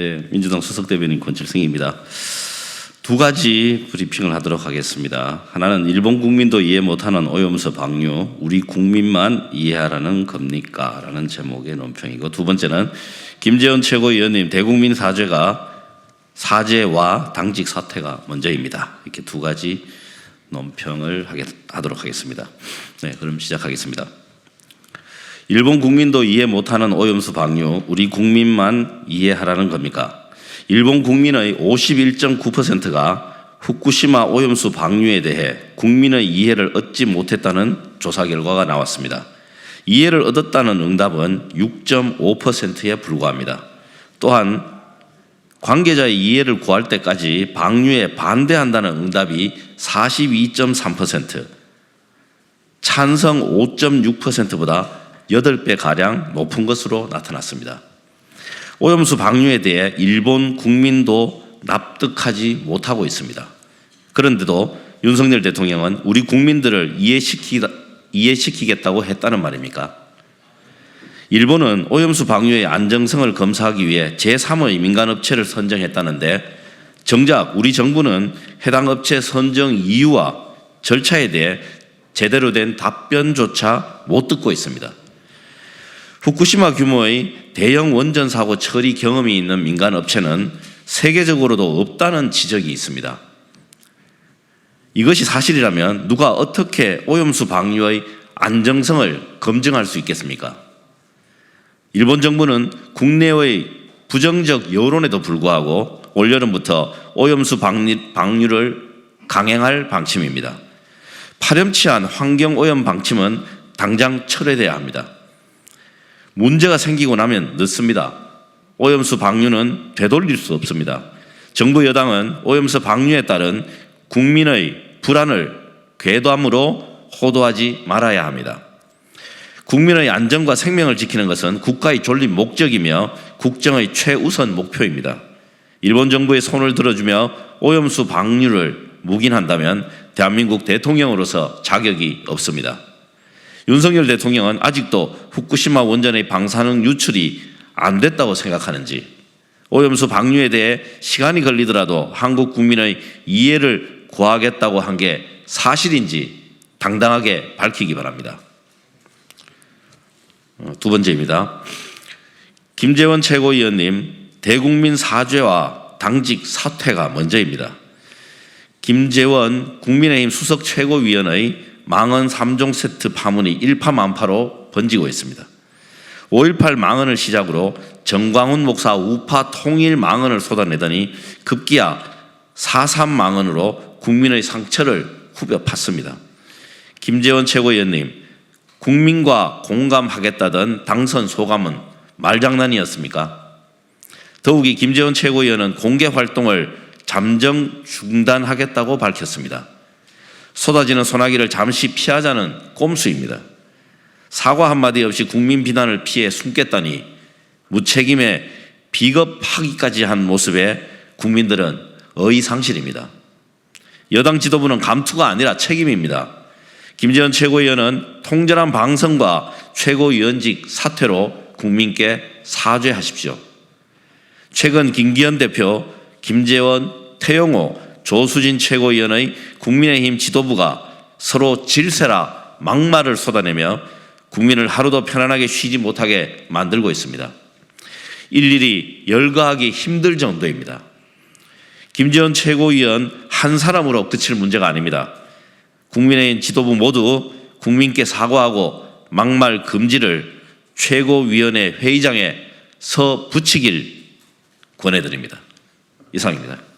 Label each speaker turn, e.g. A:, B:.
A: 예, 민주당 수석 대변인 권칠승입니다. 두 가지 브리핑을 하도록 하겠습니다. 하나는 일본 국민도 이해 못하는 오염수 방류, 우리 국민만 이해하라는 겁니까? 라는 제목의 논평이고 두 번째는 김재원 최고위원님 대국민 사죄가 사죄와 당직 사퇴가 먼저입니다. 이렇게 두 가지 논평을 하겠, 하도록 하겠습니다. 네, 그럼 시작하겠습니다. 일본 국민도 이해 못하는 오염수 방류, 우리 국민만 이해하라는 겁니까? 일본 국민의 51.9%가 후쿠시마 오염수 방류에 대해 국민의 이해를 얻지 못했다는 조사 결과가 나왔습니다. 이해를 얻었다는 응답은 6.5%에 불과합니다. 또한 관계자의 이해를 구할 때까지 방류에 반대한다는 응답이 42.3%, 찬성 5.6%보다 8배 가량 높은 것으로 나타났습니다. 오염수 방류에 대해 일본 국민도 납득하지 못하고 있습니다. 그런데도 윤석열 대통령은 우리 국민들을 이해시키다, 이해시키겠다고 했다는 말입니까? 일본은 오염수 방류의 안정성을 검사하기 위해 제3의 민간업체를 선정했다는데 정작 우리 정부는 해당 업체 선정 이유와 절차에 대해 제대로 된 답변조차 못 듣고 있습니다. 후쿠시마 규모의 대형 원전 사고 처리 경험이 있는 민간 업체는 세계적으로도 없다는 지적이 있습니다. 이것이 사실이라면 누가 어떻게 오염수 방류의 안정성을 검증할 수 있겠습니까? 일본 정부는 국내의 부정적 여론에도 불구하고 올여름부터 오염수 방류를 강행할 방침입니다. 파렴치한 환경 오염 방침은 당장 철회돼야 합니다. 문제가 생기고 나면 늦습니다. 오염수 방류는 되돌릴 수 없습니다. 정부 여당은 오염수 방류에 따른 국민의 불안을 궤도함으로 호도하지 말아야 합니다. 국민의 안전과 생명을 지키는 것은 국가의 존립 목적이며 국정의 최우선 목표입니다. 일본 정부의 손을 들어주며 오염수 방류를 묵인한다면 대한민국 대통령으로서 자격이 없습니다. 윤석열 대통령은 아직도 후쿠시마 원전의 방사능 유출이 안 됐다고 생각하는지 오염수 방류에 대해 시간이 걸리더라도 한국 국민의 이해를 구하겠다고 한 게 사실인지 당당하게 밝히기 바랍니다. 어, 두 번째입니다. 김재원 최고위원님 대국민 사죄와 당직 사퇴가 먼저입니다. 김재원 국민의힘 수석 최고위원의 망언 3종 세트 파문이 일파만파로 번지고 있습니다. 5.18 망언을 시작으로 정광훈 목사 우파 통일 망언을 쏟아내더니 급기야 4.3 망언으로 국민의 상처를 후벼 팠습니다. 김재원 최고위원님, 국민과 공감하겠다던 당선 소감은 말장난이었습니까? 더욱이 김재원 최고위원은 공개 활동을 잠정 중단하겠다고 밝혔습니다. 쏟아지는 소나기를 잠시 피하자는 꼼수입니다. 사과 한마디 없이 국민 비난을 피해 숨겠다니 무책임에 비겁하기까지 한 모습에 국민들은 어이상실입니다. 여당 지도부는 감투가 아니라 책임입니다. 김재현 최고위원은 통절한 방송과 최고위원직 사퇴로 국민께 사죄하십시오. 최근 김기현 대표, 김재원, 태영호, 조수진 최고위원의 국민의힘 지도부가 서로 질세라 막말을 쏟아내며 국민을 하루도 편안하게 쉬지 못하게 만들고 있습니다. 일일이 열거하기 힘들 정도입니다. 김재원 최고위원 한 사람으로 그칠 문제가 아닙니다. 국민의힘 지도부 모두 국민께 사과하고 막말 금지를 최고위원회 회의장에 서 붙이길 권해드립니다. 이상입니다.